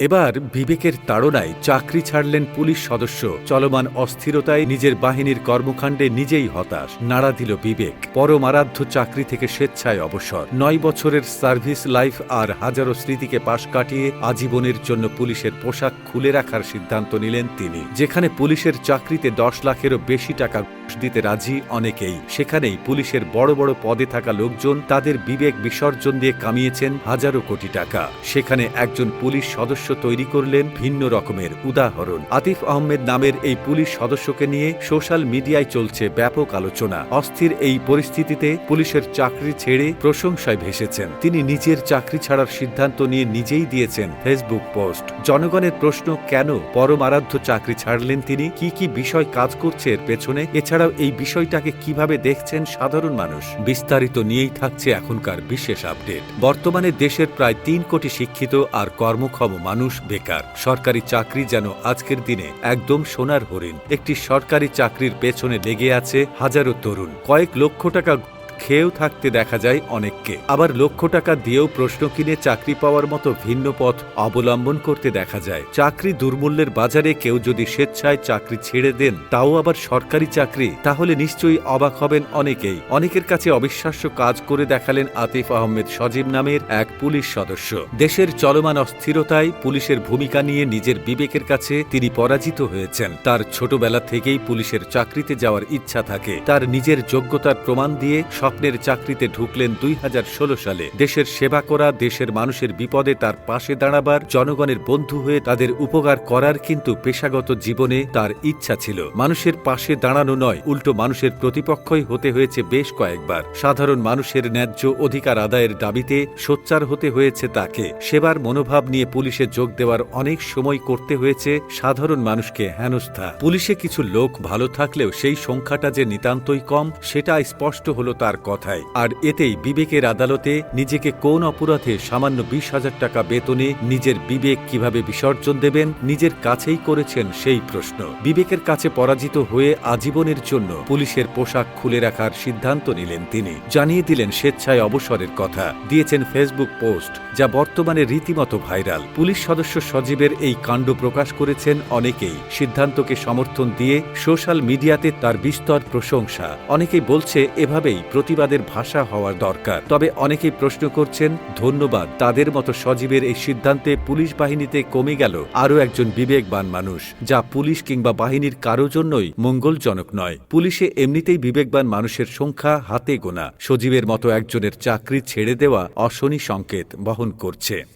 এবার বিবেকের তাড়নায় চাকরি ছাড়লেন পুলিশ সদস্য। চলমান অস্থিরতায় নিজের বাহিনীর কর্মকাণ্ডে নিজেই হতাশ। নাড়া দিল বিবেক। পরমারাধ্য চাকরি থেকে স্বেচ্ছায় অবসর। নয় বছরের সার্ভিস লাইফ আর হাজারো স্মৃতিকে পাশ কাটিয়ে আজীবনের জন্য পুলিশের পোশাক খুলে রাখার সিদ্ধান্ত নিলেন তিনি। যেখানে পুলিশের চাকরিতে দশ লাখেরও বেশি টাকা দিতে রাজি অনেকেই। সেখানেই পুলিশের বড় বড় পদে থাকা লোকজন তাদের বিবেক বিসর্জন দিয়ে কামিয়েছেন হাজারো কোটি টাকা। সেখানে একজন পুলিশ সদস্য তৈরি করলেন ভিন্ন রকমের উদাহরণ। আতিফ আহমেদ নামের এই পুলিশ সদস্যকে নিয়ে সোশ্যাল মিডিয়ায় চলছে ব্যাপক আলোচনা। অস্থির এই পরিস্থিতিতে পুলিশের চাকরি ছেড়ে প্রশংসায় ভেসেছেন। তিনি নিজের চাকরি ছাড়ার সিদ্ধান্ত নিয়ে নিজেই দিয়েছেন ফেসবুক পোস্ট। জনগণের প্রশ্ন, কেন পরমারাধ্য চাকরি ছাড়লেন তিনি? কি কি বিষয় কাজ করছে এর পেছনে? এছাড়াও এই বিষয়টাকে কীভাবে দেখছেন সাধারণ মানুষ? বিস্তারিত নিয়েই থাকছে এখনকার বিশেষ আপডেট। বর্তমানে দেশের প্রায় তিন কোটি শিক্ষিত আর কর্মক্ষম মানুষ বেকার। সরকারি চাকরি যেন আজকের দিনে একদম সোনার হরিণ। একটি সরকারি চাকরির পেছনে লেগে আছে হাজারো তরুণ। কয়েক লক্ষ টাকা খেয়েও থাকতে দেখা যায় অনেককে। আবার লক্ষ টাকা দিয়েও প্রশ্ন কিনে চাকরি পাওয়ার মতো ভিন্ন পথ অবলম্বন করতে দেখা যায়। চাকরি দুর্মূল্যের বাজারে কেউ যদি স্বেচ্ছায় চাকরি ছেড়ে দেন, তাও আবার সরকারি চাকরি, তাহলে নিশ্চয়ই অবাক হবেন অনেকেই। অনেকের কাছে অবিশ্বাস্য কাজ করে দেখালেন আতিফ আহমেদ সজীব নামের এক পুলিশ সদস্য। দেশের চলমান অস্থিরতায় পুলিশের ভূমিকা নিয়ে নিজের বিবেকের কাছে তিনি পরাজিত হয়েছেন। তার ছোটবেলা থেকেই পুলিশের চাকরিতে যাওয়ার ইচ্ছা থাকে। তার নিজের যোগ্যতার প্রমাণ দিয়ে স্বপ্নের চাকরিতে ঢুকলেন দুই হাজার ষোলো সালে। দেশের সেবা করা, দেশের মানুষের বিপদে তার পাশে দাঁড়াবার, জনগণের বন্ধু হয়ে তাদের উপকার করার কিন্তু পেশাগত জীবনে তার ইচ্ছা ছিল। মানুষের পাশে দাঁড়ানো নয়, উল্টো মানুষের প্রতিপক্ষই হতে হয়েছে বেশ কয়েকবার। সাধারণ মানুষের ন্যায্য অধিকার আদায়ের দাবিতে সোচ্চার হতে হয়েছে তাকে। সেবার মনোভাব নিয়ে পুলিশে যোগ দেওয়ার অনেক সময় করতে হয়েছে সাধারণ মানুষকে হেনস্থা। পুলিশে কিছু লোক ভালো থাকলেও সেই সংখ্যাটা যে নিতান্তই কম, সেটা স্পষ্ট হলো তার কথায়। আর এতেই বিবেকের আদালতে নিজেকে কোন অপরাধে সামান্য বিশ হাজার টাকা বেতনে নিজের বিবেক কীভাবে বিসর্জন দেবেন, নিজের কাছেই করেছেন সেই প্রশ্ন। বিবেকের কাছে পরাজিত হয়ে আজীবনের জন্য পুলিশের পোশাক খুলে রাখার সিদ্ধান্ত নিলেন তিনি। জানিয়ে দিলেন স্বেচ্ছায় অবসরের কথা। দিয়েছেন ফেসবুক পোস্ট, যা বর্তমানে রীতিমতো ভাইরাল। পুলিশ সদস্য সজীবের এই কাণ্ড প্রকাশ করেছেন অনেকেই। সিদ্ধান্তকে সমর্থন দিয়ে সোশ্যাল মিডিয়াতে তার বিস্তর প্রশংসা। অনেকেই বলছে, এভাবেই প্রতিবাদের ভাষা হওয়ার দরকার। তবে অনেকেই প্রশ্ন করছেন, ধন্যবাদ, তাদের মতো সজীবের এই সিদ্ধান্তে পুলিশ বাহিনীতে কমে গেল। আরও একজন বিবেকবান মানুষ, যা পুলিশ কিংবা বাহিনীর কারও জন্যই মঙ্গলজনক নয়। পুলিশে এমনিতেই বিবেকবান মানুষের সংখ্যা হাতে গোনা। সজীবের মতো একজনের চাকরি ছেড়ে দেওয়া অশনি সংকেত বহন করছে।